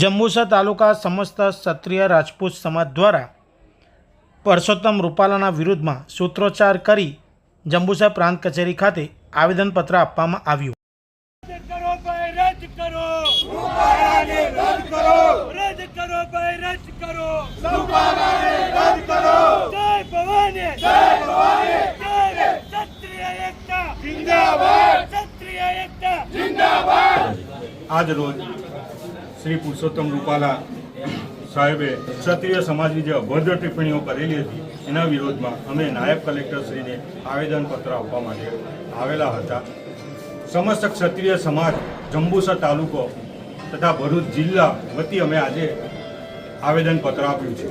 જંબુસર તાલુકા સમસ્ત ક્ષત્રિય રાજપૂત સમાજ દ્વારા પરસોત્તમ રૂપાલાના વિરુદ્ધમાં સૂત્રોચ્ચાર કરી જંબુસર પ્રાંત કચેરી ખાતે આવેદનપત્ર આપવામાં આવ્યું. આજ રોજ શ્રી પુરુષોત્તમ રૂપાલા સાહેબે ક્ષત્રિય સમાજની જે અભદ્ર ટિપ્પણીઓ કરેલી હતી, એના વિરોધમાં અમે નાયબ કલેક્ટરશ્રીને આવેદનપત્ર આપવા માટે આવેલા હતા. સમસ્ત ક્ષત્રિય સમાજ, જંબુસર તાલુકો તથા ભરૂચ જિલ્લા વતી અમે આજે આવેદનપત્ર આપ્યું છે.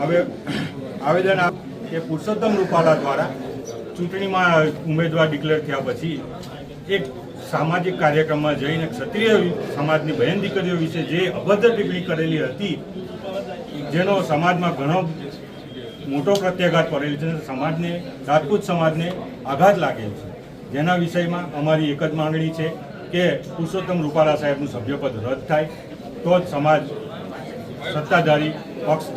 હવે આવેદન આપ એ પુરુષોત્તમ રૂપાલા દ્વારા ચૂંટણીમાં ઉમેદવાર ડિક્લેર થયા પછી એક સામાજિક કાર્યક્રમમાં જઈને ક્ષત્રિય સમાજની બહેન દીકરીઓ વિશે જે અભદ્ર ટિપ્પણી કરેલી હતી, જેનો સમાજમાં ઘણો મોટો પ્રત્યાઘાત પડેલ છે, સમાજને, રાજપૂત સમાજને આઘાત લાગેલ છે. જેના વિષયમાં અમારી એક જ માંગણી છે કે પુરુષોત્તમ રૂપાલા સાહેબનું સભ્યપદ રદ થાય, તો જ સમાજ સત્તાધારી પક્ષ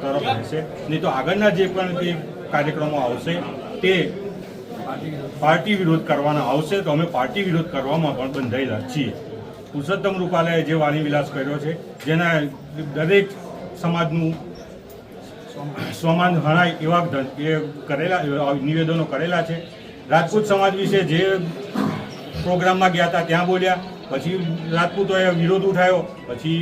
તરફ રહેશે નહીં તો આગળના જે પણ તે કાર્યક્રમો આવશે તે પાર્ટી વિરોધ કરવાના આવશે તો અમે પાર્ટી વિરોધ કરવામાં પણ બંધાયેલા છીએ. પુરુષોત્તમ રૂપાલાએ જે વાણી વિલાસ કર્યો છે, જેના દરેક સમાજનું સ્વમાન હણાય એવા એ કરેલા નિવેદનો કરેલા છે. રાજપૂત સમાજ વિશે જે પ્રોગ્રામમાં ગયા હતા ત્યાં બોલ્યા, પછી રાજપૂતોએ વિરોધ ઉઠાવ્યો, પછી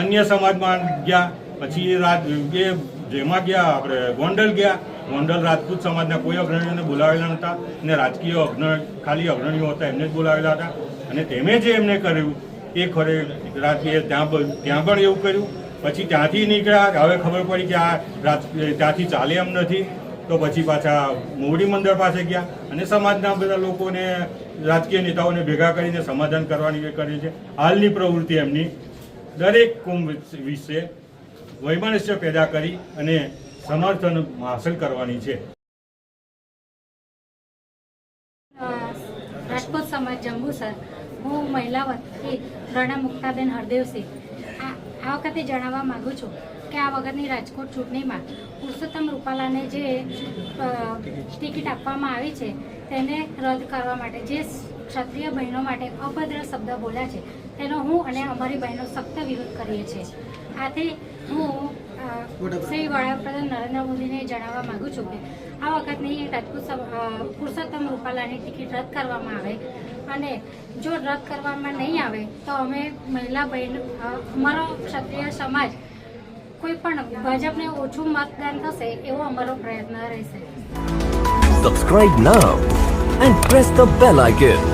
અન્ય સમાજમાં ગયા, પછી એ જેમાં ગયા, આપણે ગોંડલ ગયા. ગોંડલ રાજપૂત સમાજના કોઈ અગ્રણીઓને બોલાવેલા નહોતા અને રાજકીય અગ્રણી, ખાલી અગ્રણીઓ હતા, એમને જ બોલાવેલા હતા. અને તેમે જે એમને કર્યું, એ ખરે રાજકીય ત્યાં ત્યાં પણ એવું કર્યું. પછી ત્યાંથી નીકળ્યા, હવે ખબર પડી કે આ રાજ, ત્યાંથી ચાલે એમ નથી. તો પછી પાછા મોવડી મંદિર પાસે ગયા અને સમાજના બધા લોકોને, રાજકીય નેતાઓને ભેગા કરીને સમાધાન કરવાની એ કરી છે. હાલની પ્રવૃત્તિ એમની દરેક કુંભ વિશે વૈમનસ્ય પેદા કરી અને સમર્થન હાંસલ કરવાની છે. રાજકોટ સમાજ જંબુસર હું મહિલા વતી રણા મુક્તાબેન હરદેવસિંહ આ વખતે જણાવવા માગું છું કે આ વખતની રાજકોટ ચૂંટણીમાં પુરુષોત્તમ રૂપાલાને જે ટિકિટ આપવામાં આવી છે તેને રદ કરવા માટે જે ક્ષત્રિય બહેનો માટે અભદ્ર શબ્દ બોલ્યા છે. તેનો હું અને અમારી બહેનો સખ્ત વિરોધ કરીએ છીએ. આથી હું શ્રી વડાપ્રધાન નરેન્દ્ર મોદીને જણાવવા માગું છું કે, આ વખતની રાજપૂત પુરુષોત્તમ રૂપાલાની ટિકિટ રદ કરવામાં આવે અને જો રદ કરવામાં નહીં આવે, તો અમે મહિલા બહેન અમારો ક્ષત્રિય સમાજ કોઈ પણ ભાજપને ઓછું મતદાન થશે એવો અમારો પ્રયત્ન રહેશે. Subscribe now and press the bell icon.